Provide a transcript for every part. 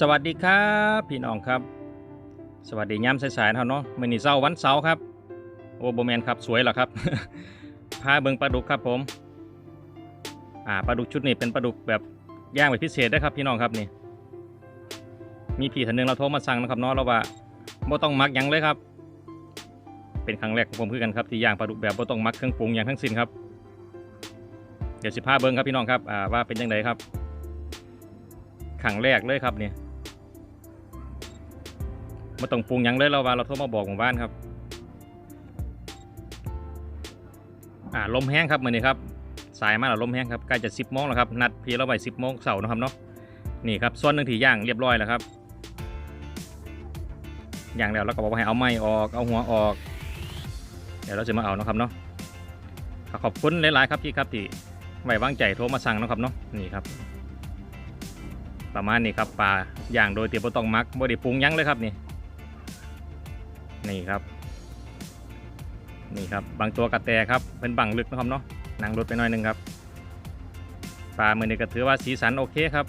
สวัสดีครับพี่น้องครับ สวัสดีย้ำสายๆนะเนาะมื้อนี้เช้าวันเสาร์ครับโอ้โบแมนครับสวยเหรอครับพาเบิงปลาดุกครับผมอ่าปลาดุกชุดนี้เป็นปลาดุกแบบย่างแบบพิเศษได้อครับพี่น้องครับนี่มีพี่ท่านหนึงเราโทรมาสั่งนะครับเนาะเราว่าโบต้องมักยังเลยครับ เป็นครั้งแรกของผมคือกันครับที่ย่างปลาดุกแบบโบต้องมักเครื่องปรุงอย่างทั้งสิ้นครับเดี๋ยวสิพาเบิงครับพี่น้องครับอ่าว่าเป็นยังไงครับ ขังแรกเลยครับเนี่ยมาต้องปรุงยังเลยเราว่าเราโทรมาบอกหมู่บ้านครับ อ่าลมแห้งครับมือนี้ครับ สายมาแล้วลมแห้งครับใกล้จะสิบโมงแล้วครับ นัดพี่เราไว้สิบโมงเสาร์นะครับเนาะ นี่ครับส่วนหนึ่งที่ย่างเรียบร้อยแล้วครับ ย่างแล้วเราก็บอกว่าให้เอาไม้ออก เอาหัวออก เดี๋ยวเราจะมาเอานะครับเนาะ ขอบคุณหลายๆครับพี่ครับที่ไว้วางใจโทรมาสั่งนะครับเนาะ นี่ครับ ประมาณนี้ครับปลาย่างโดยเตียบต้องมักบ่ได้ปรุงยั้งเลยครับนี่นี่ครับ นี่ครับบางตัวกระแตครับเป็นบังลึกนะครับเนาะนังรถไปหน่อยหนึงครับปลาเมือนี้ก็ถือว่าสีสันโอเคครับ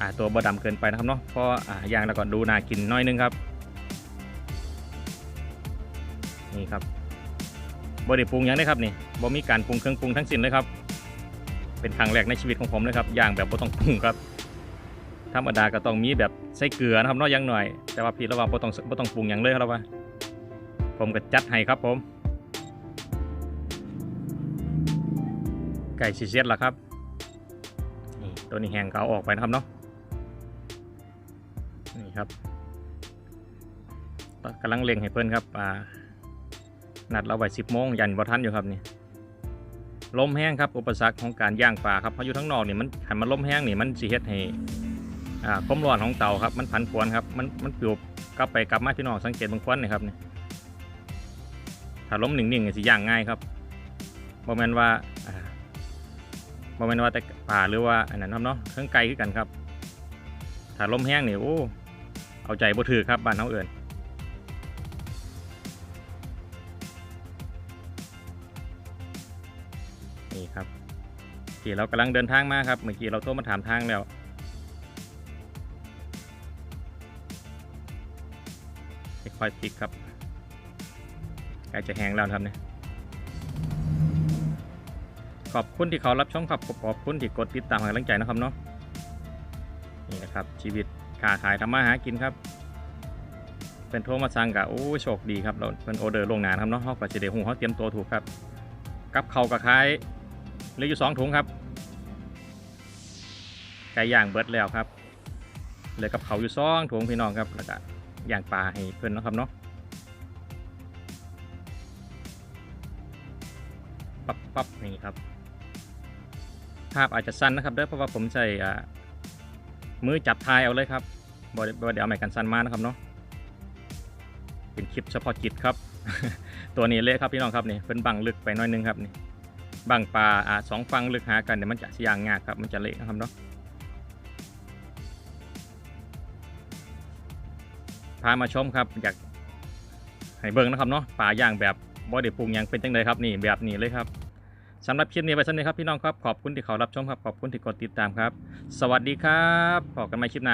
อ่าตัวบ่ดำเกินไปนะครับเนาะเพราะอ่าย่างแล้วก็ดูน่ากินน้อยหนึงครับ นี่ครับบ่ได้ปรุงยังเลยครับนี่บ่มีการปรุงเครื่องปรุงทั้งสิ้นเลยครับ เป็นครั้งแรกในชีวิตของผมเลยครับย่างแบบบ่ต้องปรุงครับ ธรรมดาก็ต้องมีแบบใส่เกลือนะครับเน้อยยังหน่อย แต่ว่าพี่ระว่าบ่ต้องบ่ต้องปรุงอย่างเลยครับว่า ผมก็จัดให้ครับผมไก่ซีเซียดละครับนี่ตัวนี้แห้งก็เอาออกไปนะครับเนาะนี่ครับกำลังเล็งให้เพื่อนครับอ่านัดเราไว้สิบโมงยันบ่ทันอยู่ครับนี่ลมแห้งครับอุปสรรคของการย่างปลาครับเพราะอยู่ทั้งนอกนี่มันหันมันลมแห้งนี่มันสิเฮ็ดให้ อ่าความร้อนของเตาครับมันผันผวนครับมันมันปลิวกลับไปกลับมาพี่น้องสังเกตบางควันนี่ครับนี่ถ้าล้มหนึ่งๆนี่งสิย่างง่ายครับบ่แมนว่าอ่าบ่แมนว่าแต่ป่าหรือว่าอันนั้นครับเนาะเครื่องไกลคือกันครับถ้าล้มแห้งนี่โอ้เอาใจบ่ถือครับบ้านเฮาเอิ้นนี่ครับที่เรากำลังเดินทางมาครับเมื่อกี้เราโทรมาถามทางแล้ว ค่อยๆพลิกครับใกล้จะแห้งแล้วครับเนี่ยขอบคุณที่เขารับชมครับขอบคุณที่กดติดตามให้กำลังใจนะครับเนาะนี่นะครับชีวิตค้าขายทำมาหากินครับ เป็นโทรมาสั่งกะโอ้โชคดีครับเราเป็นออเดอร์ลวงหนานครับเนาะเขาก็จะได้หูเขาเตรียมตัวถูกครับ กับเขากับคายเหลืออยู่สองถุงครับไก่ย่างเบิดแล้วครับเหลือกับเขาอยู่สองถุงพี่น้องครับแล้วก็ ย่างปลาให้เพื่อนนะครับเนาะปั๊บปั๊บนี่ครับ ภาพอาจจะสั้นนะครับเด้อเพราะว่าผมใช้อ่มือจับทายเอาเลยครับบอดบอดเดี๋ยวเอาไม้กันสั้นมานะครับเนาะเป็นคลิปเฉพาะกิจครับ ตัวนี้เละครับพี่น้องครับนี่เป็นบังลึกไปน้อยนึงครับนี่บังปลาอ่าสองฟังลึกหากันเดี๋ยวมันจะสียางงากครับมันจะเละนะครับเนาะ พามาชมครับอยากให้เบิ่งนะครับเนาะป่าย่างแบบบอดดี้ปรุงยังเป็นจังไดครับนี่แบบนี้เลยครับสำหรับคลิปนี้ไปสั้นนี้ครับพี่น้องครับขอบคุณที่เขารับชมครับขอบคุณที่กดติดตามครับ สวัสดีครับพบกันใหม่คลิปหน้า